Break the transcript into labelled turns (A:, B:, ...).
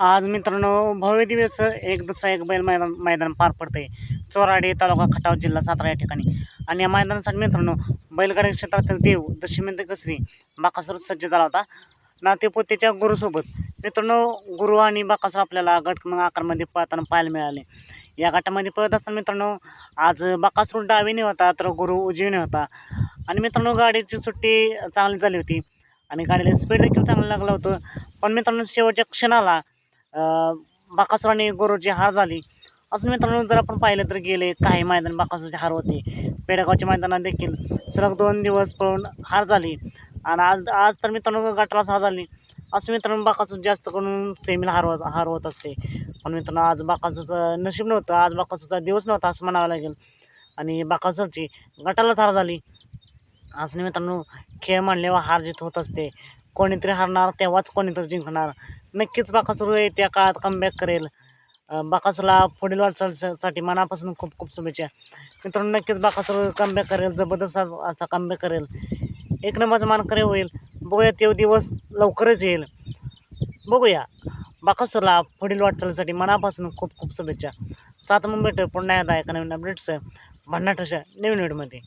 A: आज मित्रांनो भव्य दिवस एक दुसरा एक बैल मैदान मैदान पार पडतं आहे चोराडे तालुका खटाव जिल्हा सातारा या ठिकाणी. आणि या मैदानासाठी मित्रांनो बैलगाडी क्षेत्रातील देव दशमिंद कसरी बाकासूर सज्ज झाला होता. नातेपोतेच्या गुरुसोबत. मित्रांनो गुरु आणि बाकासूर आपल्याला गट आकारमध्ये पळताना पाहायला मिळाले. या गटामध्ये पळत असताना मित्रांनो आज बाकासूर डावीने होता तर गुरु उजवीने होता. आणि मित्रांनो गाडीची सुट्टी चांगली झाली होती. आणि गाडीला स्पीड देखील चांगलं लागलं होतं. पण मित्रांनो शेवटच्या क्षणाला बाकासुराने आणि हार झाली. असं मित्रांनो जर आपण पाहिलं तर गेले काही मैदान बाकासूरचे हार होते. पेडगावच्या मैदानात देखील सलग दोन दिवस पळून हार झाली. आणि आज आज तर मित्रांनो गटालाच हार झाली. असं मित्रांनो बाकासूर जास्त करून सेमीला हार होत हार होत असते. पण मित्रांनो आज बाकासूरचं नशीब नव्हतं आज बाकासूरचा दिवस नव्हता असं म्हणावं लागेल. आणि बाकासूरची गटालाच हार झाली. असं मित्रांनो खेळ मांडल्यावर हार जीत होत असते. कोणीतरी हारणार तेव्हाच कोणीतरी जिंकणार. नक्कीच बाकासूर येत्या काळात कमबॅक करेल. बाकासूरला पुढील वाटचालीसाठी मनापासून खूप खूप शुभेच्छा. मित्रांनो नक्कीच बाकासूर कमबॅक करेल जबरदस्त असा असा कमबॅक करेल. एक नंबरचा मानकरी होईल. बघूया तो दिवस लवकरच येईल. बघूया. बाकासूरला पुढील वाटचालीसाठी मनापासून खूप खूप शुभेच्छा. सात मुंबई पुन्हा एकदा एका नवीन अपडेट्स भन्नाट अशा नवीन व्हिडिओमध्ये